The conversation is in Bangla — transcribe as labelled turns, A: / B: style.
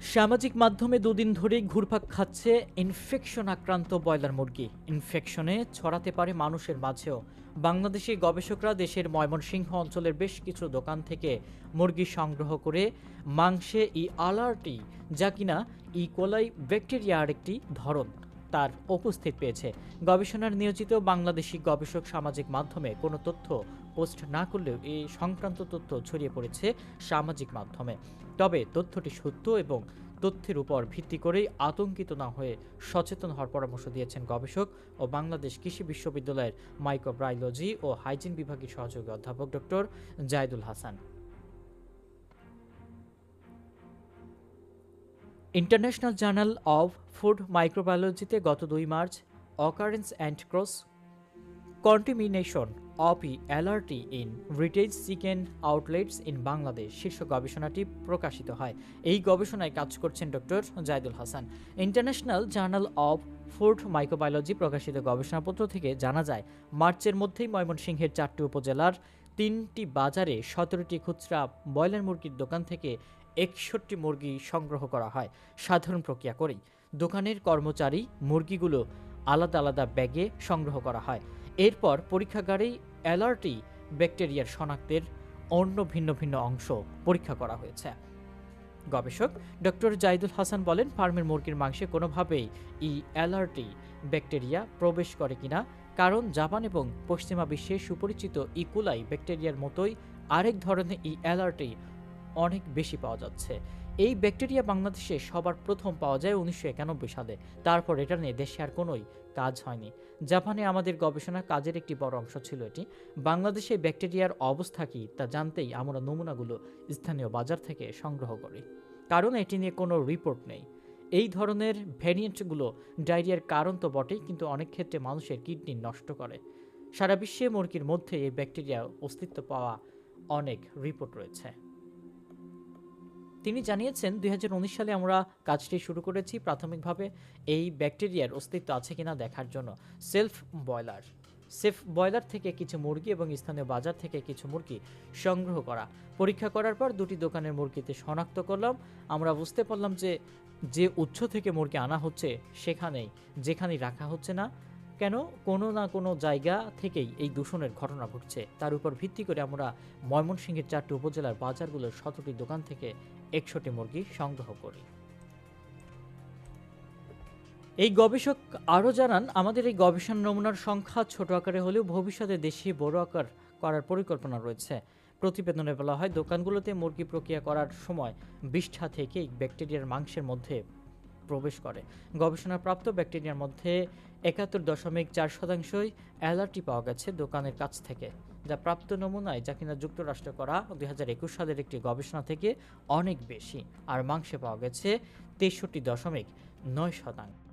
A: সামাজিক মাধ্যমে দুদিন ধরেই ঘুরপাক খাচ্ছে ইনফেকশন আক্রান্ত ব্রয়লার মুরগি। ইনফেকশনে ছড়াতে পারে মানুষের মাঝেও। বাংলাদেশি গবেষকরা দেশের ময়মনসিংহ অঞ্চলের বেশ কিছু দোকান থেকে মুরগি সংগ্রহ করে মাংসে ই আলার্টি, যা কিনা ই কোলাই ব্যাকটেরিয়ার একটি ধরন। তার উপস্থিত পেয়েছে। গবেষণার নিয়োজিত বাংলাদেশি গবেষক সামাজিক মাধ্যমে কোনো তথ্য পোস্ট না করলেও এই সংক্রান্ত তথ্য ছড়িয়ে পড়েছে সামাজিক মাধ্যমে। তবে তথ্যটি সত্য এবং তথ্যের উপর ভিত্তি করেই আতঙ্কিত না হয়ে সচেতন হওয়ার পরামর্শ দিয়েছেন গবেষক ও বাংলাদেশ কৃষি বিশ্ববিদ্যালয়ের মাইক্রোবায়োলজি ও হাইজিন বিভাগের সহযোগী অধ্যাপক doctor Zaydul Hasan. International journal of food মাইক্রোবায়োলজিতে গত দুই March occurrence and cross contamination of E অ্যালার্টি in retail chicken outlets in Bangladesh শীর্ষ গবেষণাটি প্রকাশিত হয়। এই গবেষণায় কাজ করছেন doctor Zaydul Hasan. International journal of food microbiology প্রকাশিত গবেষণাপত্র থেকে জানা যায়, মার্চের মধ্যেই ময়মনসিংহের চারটি উপজেলার তিনটি বাজারে সতেরোটি খুচরা, ব্রয়লার মুরগির দোকান থেকে একষট্টি মুরগি সংগ্রহ করা হয় সাধারণ প্রক্রিয়া করেই। দোকানের কর্মচারী মুরগিগুলো আলাদা আলাদা ব্যাগে সংগ্রহ করা হয়। এরপর পরীক্ষাগারেই অ্যালার্টি ব্যাকটেরিয়ার শনাক্তের অন্য ভিন্ন ভিন্ন অংশ পরীক্ষা করা হয়েছে। গবেষক ডক্টর জাইদুল হাসান বলেন, ফার্মের মুরগির মাংসে কোনোভাবেই ই অ্যালার্টি ব্যাকটেরিয়া প্রবেশ করে কিনা, কারণ জাপান এবং পশ্চিমা বিশ্বে সুপরিচিত ইকুলাই ব্যাকটেরিয়ার মতোই আরেক ধরনের ই অ্যালার্টি অনেক বেশি পাওয়া যাচ্ছে। এই ব্যাকটেরিয়া বাংলাদেশে সবার প্রথম পাওয়া যায় উনিশশো একানব্বই সালে। তারপর এটা নিয়ে দেশে আর কোনোই কাজ হয়নি। জাপানে আমাদের গবেষণা কাজের একটি বড় অংশ ছিল এটি। বাংলাদেশে ব্যাকটেরিয়ার অবস্থা কী তা জানতেই আমরা নমুনাগুলো স্থানীয় বাজার থেকে সংগ্রহ করি। কারণ এটি নিয়ে কোনো রিপোর্ট নেই। এই ধরনের ভ্যারিয়েন্টগুলো ডায়রিয়ার কারণ তো বটেই, কিন্তু অনেক ক্ষেত্রে মানুষের কিডনি নষ্ট করে। সারা বিশ্বে মুরগির মধ্যে এই ব্যাকটেরিয়া অস্তিত্ব পাওয়া অনেক রিপোর্ট রয়েছে। তিনি জানিয়েছেন, দুই হাজার উনিশ সালে আমরা কাজটি শুরু করেছি প্রাথমিকভাবে এই ব্যাকটেরিয়ার অস্তিত্ব আছে কিনা দেখার জন্য। সেলফ বয়লার সেফ বয়লার থেকে কিছু মুরগি এবং স্থানীয় বাজার থেকে কিছু মুরগি সংগ্রহ করা। পরীক্ষা করার পর দুটি দোকানের মুরগিতে শনাক্ত করলাম। আমরা বুঝতে পারলাম যে যে উৎস থেকে মুরগি আনা হচ্ছে সেখানেই, যেখানেই রাখা হচ্ছে না। কেন কোনো না কোনো জায়গা থেকেই এই দূষণের ঘটনা ঘটছে? তার উপর ভিত্তি করে আমরা ময়মনসিংহের চারটি উপজেলার বাজারগুলোর শতটি দোকান থেকে একশোটি মুরগি সংগ্রহ করি। এই গবেষক আরও জানান, আমাদের এই গবেষণা নমুনার সংখ্যা ছোট আকারে হলেও ভবিষ্যতে দেশে বড় আকার করার পরিকল্পনা রয়েছে। প্রতিবেদনে বলা হয়, দোকানগুলোতে মুরগি প্রক্রিয়া করার সময় বিষ্ঠা থেকেই ব্যাকটেরিয়ার মাংসের মধ্যে প্রবেশ করে। গবেষণাপ্রাপ্ত ব্যাকটেরিয়ার মধ্যে একাত্তর দশমিক চার শতাংশই অ্যালার্টি পাওয়া গেছে দোকানের কাছ থেকে। যা প্রাপ্ত নমুনায় যা কিনা যুক্তরাষ্ট্র করা দুই হাজার একুশ সালের একটি গবেষণা থেকে অনেক বেশি। আর মাংসে পাওয়া গেছে তেষট্টি দশমিক নয় শতাংশ।